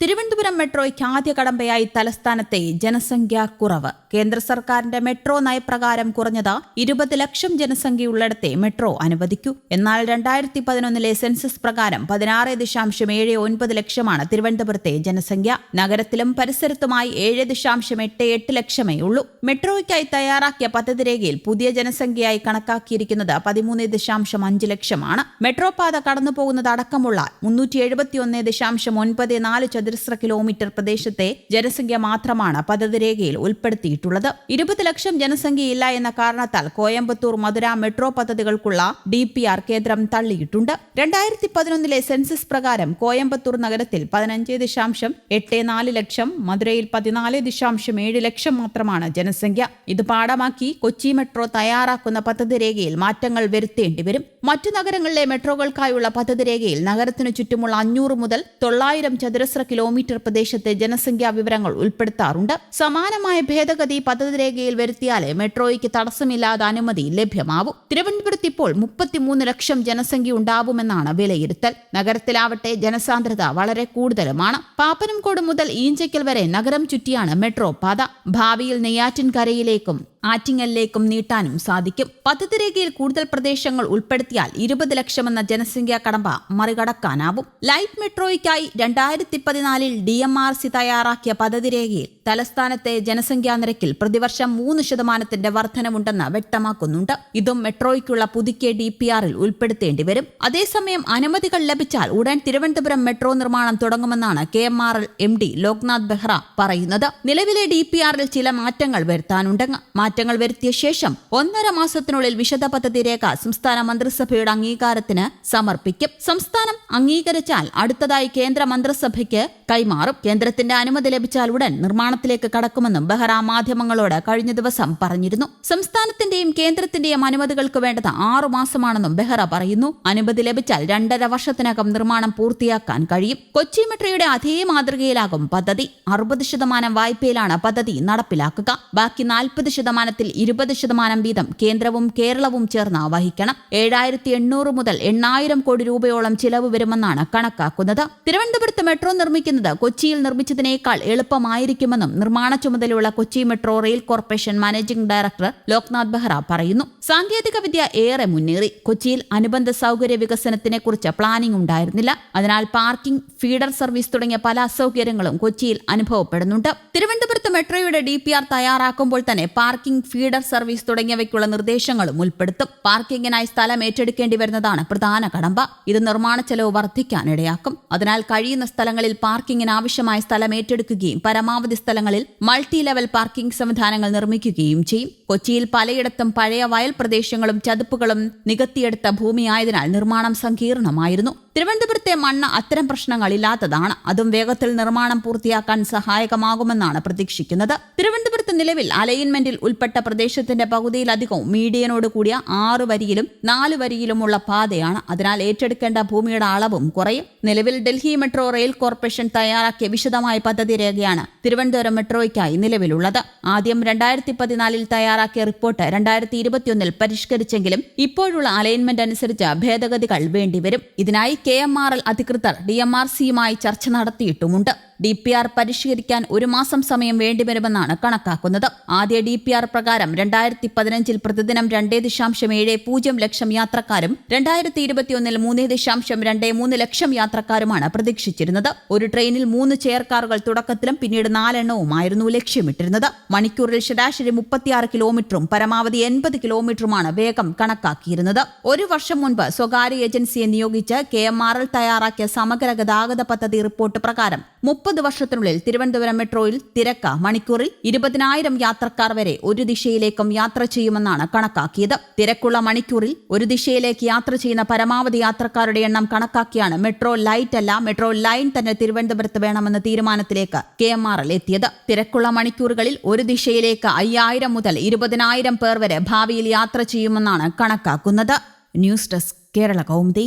திருவண்ண തിരുവനന്തപുരം മെട്രോയ്ക്ക് ആദ്യ കടമ്പയായി തലസ്ഥാനത്തെ ജനസംഖ്യാ കുറവ്. കേന്ദ്ര സർക്കാരിന്റെ മെട്രോ നയപ്രകാരം കുറഞ്ഞത് ഇരുപത് ലക്ഷം ജനസംഖ്യയുള്ളിടത്തെ മെട്രോ അനുവദിക്കൂ. എന്നാൽ രണ്ടായിരത്തി പതിനൊന്നിലെ സെൻസസ് പ്രകാരം പതിനാറ് ദശാംശം ഏഴ് ഒൻപത് ലക്ഷമാണ് തിരുവനന്തപുരത്തെ ജനസംഖ്യ. നഗരത്തിലും പരിസരത്തുമായി ഏഴ് ദശാംശം എട്ട് എട്ട് ലക്ഷമേ ഉള്ളൂ. മെട്രോയ്ക്കായി തയ്യാറാക്കിയ പദ്ധതി രേഖയിൽ പുതിയ ജനസംഖ്യയായി കണക്കാക്കിയിരിക്കുന്നത് പതിമൂന്ന് ദശാംശം അഞ്ച് ലക്ഷമാണ്. മെട്രോ പാത കടന്നുപോകുന്നത് അടക്കമുള്ള മുന്നൂറ്റി എഴുപത്തിയൊന്ന് ദശാംശം ഒൻപത് നാല് ചതുരശ്ര കിലോമീറ്റർ പ്രദേശത്തെ ജനസംഖ്യ മാത്രമാണ് പദ്ധതി രേഖയിൽ ഉൾപ്പെടുത്തിയിട്ടുള്ളത്. ഇരുപത് ലക്ഷം ജനസംഖ്യയില്ല എന്ന കാരണത്താൽ കോയമ്പത്തൂർ മധുര മെട്രോ പദ്ധതികൾക്കുള്ള ഡി പി ആർ കേന്ദ്രം തള്ളിയിട്ടുണ്ട്. രണ്ടായിരത്തി പതിനൊന്നിലെ സെൻസസ് പ്രകാരം കോയമ്പത്തൂർ നഗരത്തിൽ പതിനഞ്ച് ദശാംശം എട്ട് നാല് ലക്ഷം മധുരയിൽ പതിനാല് ദശാംശം ഏഴ് ലക്ഷം മാത്രമാണ് ജനസംഖ്യ. ഇത് പാഠമാക്കി കൊച്ചി മെട്രോ തയ്യാറാക്കുന്ന പദ്ധതി രേഖയിൽ മാറ്റങ്ങൾ വരുത്തേണ്ടി വരും. മറ്റു നഗരങ്ങളിലെ മെട്രോകൾക്കായുള്ള പദ്ധതി രേഖയിൽ നഗരത്തിനു ചുറ്റുമുള്ള അഞ്ഞൂറ് മുതൽ തൊള്ളായിരം ചതുരശ്ര കിലോമീറ്റർ പ്രദേശത്തെ ജനസംഖ്യാ വിവരങ്ങൾ ഉൾപ്പെടുത്താറുണ്ട്. സമാനമായ ഭേദഗതി പദ്ധതി രേഖയിൽ വരുത്തിയാലേ മെട്രോയ്ക്ക് തടസ്സമില്ലാതെ അനുമതി ലഭ്യമാവും. തിരുവനന്തപുരത്ത് ഇപ്പോൾ മുപ്പത്തിമൂന്ന് ലക്ഷം ജനസംഖ്യ ഉണ്ടാവുമെന്നാണ് വിലയിരുത്തൽ. നഗരത്തിലാവട്ടെ ജനസാന്ദ്രത വളരെ കൂടുതലുമാണ്. പാപ്പനംകോട് മുതൽ ഈഞ്ചയ്ക്കൽ വരെ നഗരം ചുറ്റിയാണ് മെട്രോ പാത. ഭാവിയിൽ നെയ്യാറ്റിൻകരയിലേക്കും ആറ്റിങ്ങലിലേക്കും നീട്ടാനും സാധിക്കും. പദ്ധതി രേഖയിൽ കൂടുതൽ പ്രദേശങ്ങൾ ഉൾപ്പെടുത്തിയാൽ ഇരുപത് ലക്ഷമെന്ന ജനസംഖ്യാ കടമ്പ മറികടക്കാനാവും. ലൈറ്റ് മെട്രോയ്ക്കായി രണ്ടായിരത്തി പതിനാലിൽ ഡി എം ആർ സി തയ്യാറാക്കിയ പദ്ധതി രേഖയിൽ തലസ്ഥാനത്തെ ജനസംഖ്യാ നിരക്കിൽ പ്രതിവർഷം മൂന്ന് ശതമാനത്തിന്റെ വർധനമുണ്ടെന്ന് വ്യക്തമാക്കുന്നുണ്ട്. ഇതും മെട്രോയ്ക്കുള്ള പുതുക്കിയ ഡി പി ആറിൽ ഉൾപ്പെടുത്തേണ്ടി വരും അതേസമയം അനുമതികൾ ലഭിച്ചാൽ ഉടൻ തിരുവനന്തപുരം മെട്രോ നിർമ്മാണം തുടങ്ങുമെന്നാണ് K M R L M D Loknath Behera പറയുന്നത്. നിലവിലെ ഡി പി ആറിൽ ചില മാറ്റങ്ങൾ വരുത്താനുണ്ട് മാറ്റങ്ങൾ വരുത്തിയ ശേഷം ഒന്നര മാസത്തിനുള്ളിൽ വിശദ പദ്ധതി രേഖ സംസ്ഥാന മന്ത്രിസഭയുടെ അംഗീകാരത്തിന് സമർപ്പിക്കും. സംസ്ഥാനം അംഗീകരിച്ചാൽ അടുത്തതായി കേന്ദ്ര മന്ത്രിസഭയ്ക്ക് കൈമാറും. കേന്ദ്രത്തിന്റെ അനുമതി ലഭിച്ചാൽ ഉടൻ നിർമ്മാണത്തിലേക്ക് കടക്കുമെന്നും ബെഹ്റ മാധ്യമങ്ങളോട് കഴിഞ്ഞ ദിവസം പറഞ്ഞിരുന്നു. സംസ്ഥാനത്തിന്റെയും കേന്ദ്രത്തിന്റെയും അനുമതികൾക്ക് വേണ്ടത് ആറു മാസമാണെന്നും ബെഹ്റ പറയുന്നു. അനുമതി ലഭിച്ചാൽ രണ്ടര വർഷത്തിനകം നിർമ്മാണം പൂർത്തിയാക്കാൻ കഴിയും. കൊച്ചി മെട്രോയുടെ അതേ മാതൃകയിലാകും പദ്ധതി. അറുപത് ശതമാനം വായ്പയിലാണ് പദ്ധതി നടപ്പിലാക്കുക. ബാക്കി നാൽപ്പത് ശതമാനത്തിൽ ഇരുപത് ശതമാനം വീതം കേന്ദ്രവും കേരളവും ചേർന്ന് വഹിക്കണം. ഏഴായിരത്തി എണ്ണൂറ് മുതൽ എണ്ണായിരം കോടി രൂപയോളം ചിലവ് വരുമെന്നാണ് കണക്കാക്കുന്നത്. തിരുവനന്തപുരത്ത് മെട്രോ നിർമ്മിക്കുന്നത് കൊച്ചിയിൽ നിർമ്മിച്ചതിനേക്കാൾ എളുപ്പമായിരിക്കുമെന്നും നിർമ്മാണ ചുമതലയുള്ള Kochi metro rail corporation managing director Loknath Behera പറയുന്നു. സാങ്കേതിക വിദ്യ ഏറെ മുന്നേറി. കൊച്ചിയിൽ അനുബന്ധ സൗകര്യ വികസനത്തിനെ കുറിച്ച് പ്ലാനിംഗ് ഉണ്ടായിരുന്നില്ല. അതിനാൽ പാർക്കിംഗ് ഫീഡർ സർവീസ് തുടങ്ങിയ പല അസൗകര്യങ്ങളും കൊച്ചിയിൽ അനുഭവപ്പെടുന്നുണ്ട്. തിരുവനന്തപുരത്ത് മെട്രോയുടെ ഡി തയ്യാറാക്കുമ്പോൾ തന്നെ പാർക്കിംഗ് ഫീഡർ സർവീസ് തുടങ്ങിയവയ്ക്കുള്ള നിർദ്ദേശങ്ങളും ഉൾപ്പെടുത്തും. പാർക്കിങ്ങിനായി സ്ഥലം ഏറ്റെടുക്കേണ്ടി വരുന്നതാണ് പ്രധാന കടമ്പ. ഇത് നിർമ്മാണ ചെലവ് വർദ്ധിക്കാനിടയാക്കും. അതിനാൽ കഴിയുന്ന സ്ഥലങ്ങളിൽ പാർക്കിങ്ങിന് ആവശ്യമായ സ്ഥലം ഏറ്റെടുക്കുകയും പരമാവധി സ്ഥലങ്ങളിൽ മൾട്ടി ലെവൽ പാർക്കിംഗ് സംവിധാനങ്ങൾ നിർമ്മിക്കുകയും ചെയ്യും. കൊച്ചിയിൽ പലയിടത്തും പഴയ വയൽ പ്രദേശങ്ങളും ചതുപ്പുകളും നികത്തിയെടുത്ത ഭൂമിയായതിനാൽ നിർമ്മാണം സങ്കീർണമായിരുന്നു. തിരുവനന്തപുരത്തെ മണ്ണ് അത്തരം പ്രശ്നങ്ങളില്ലാത്തതാണ്. അതും വേഗത്തിൽ നിർമ്മാണം പൂർത്തിയാക്കാൻ സഹായകമാകുമെന്നാണ് പ്രതീക്ഷിക്കുന്നത്. തിരുവനന്തപുരത്ത് നിലവിൽ അലൈൻമെന്റിൽ ഉൾപ്പെട്ട പ്രദേശത്തിന്റെ പകുതിയിലധികവും മീഡിയനോട് കൂടിയ ആറ് വരിയിലും നാല് വരിയിലുമുള്ള പാതയാണ്. അതിനാൽ ഏറ്റെടുക്കേണ്ട ഭൂമിയുടെ അളവും കുറയും. നിലവിൽ ഡൽഹി മെട്രോ റെയിൽ കോർപ്പറേഷൻ തയ്യാറാക്കിയ വിശദമായ പദ്ധതി രേഖയാണ് തിരുവനന്തപുരം മെട്രോയ്ക്കായി നിലവിലുള്ളത്. ആദ്യം രണ്ടായിരത്തി പതിനാലിൽ തയ്യാറാക്കിയ റിപ്പോർട്ട് രണ്ടായിരത്തി ഇരുപത്തിയൊന്നിൽ പരിഷ്കരിച്ചെങ്കിലും ഇപ്പോഴുള്ള അലൈൻമെന്റ് അനുസരിച്ച് ഭേദഗതികൾ വേണ്ടിവരും. ഇതിനായി കെ എം ആർ എൽ അധികൃതർ ഡി എം ആർ സിയുമായി ചർച്ച നടത്തിയിട്ടുമുണ്ട്. ഡി പി ആർ പരിഷ്കരിക്കാൻ ഒരു മാസം സമയം വേണ്ടിവരുമെന്നാണ് കണക്കാക്കുന്നത്. ആദ്യ ഡി പി ആർ പ്രകാരം രണ്ടായിരത്തി പതിനഞ്ചിൽ പ്രതിദിനം രണ്ടേ ദശാംശം ഏഴ് പൂജ്യം ലക്ഷം യാത്രക്കാരും രണ്ടായിരത്തി ഇരുപത്തിയൊന്നിൽ മൂന്ന് ദശാംശം രണ്ടേ മൂന്ന് ലക്ഷം യാത്രക്കാരുമാണ് പ്രതീക്ഷിച്ചിരുന്നത്. ഒരു ട്രെയിനിൽ മൂന്ന് ചെയർ കാറുകൾ തുടക്കത്തിലും പിന്നീട് നാലെണ്ണവുമായിരുന്നു ലക്ഷ്യമിട്ടിരുന്നത്. മണിക്കൂറിൽ ശരാശരി മുപ്പത്തിയാറ് കിലോമീറ്ററും പരമാവധി എൺപത് കിലോമീറ്ററുമാണ് വേഗം കണക്കാക്കിയിരുന്നത്. ഒരു വർഷം മുൻപ് സ്വകാര്യ ഏജൻസിയെ നിയോഗിച്ച് കെ എം ആർ എൽ തയ്യാറാക്കിയ സമഗ്ര ഗതാഗത പദ്ധതി റിപ്പോർട്ട് പ്രകാരം മുപ്പത് വർഷത്തിനുള്ളിൽ തിരുവനന്തപുരം മെട്രോയിൽ തിരക്ക മണിക്കൂറിൽ ഇരുപതിനായിരം യാത്രക്കാർ വരെ ഒരു ദിശയിലേക്കും യാത്ര ചെയ്യുമെന്നാണ് കണക്കാക്കിയത്. തിരക്കുള്ള മണിക്കൂറിൽ ഒരു ദിശയിലേക്ക് യാത്ര ചെയ്യുന്ന പരമാവധി യാത്രക്കാരുടെ എണ്ണം കണക്കാക്കിയാണ് മെട്രോ ലൈറ്റ് അല്ല മെട്രോ ലൈൻ തന്നെ തിരുവനന്തപുരത്ത് വേണമെന്ന തീരുമാനത്തിലേക്ക് കെ എം ആർ എൽ എത്തിയത്. തിരക്കുള്ള മണിക്കൂറുകളിൽ ഒരു ദിശയിലേക്ക് അയ്യായിരം മുതൽ ഇരുപതിനായിരം പേർ വരെ ഭാവിയിൽ യാത്ര ചെയ്യുമെന്നാണ് കണക്കാക്കുന്നത്. News desk Kerala Kaumudi.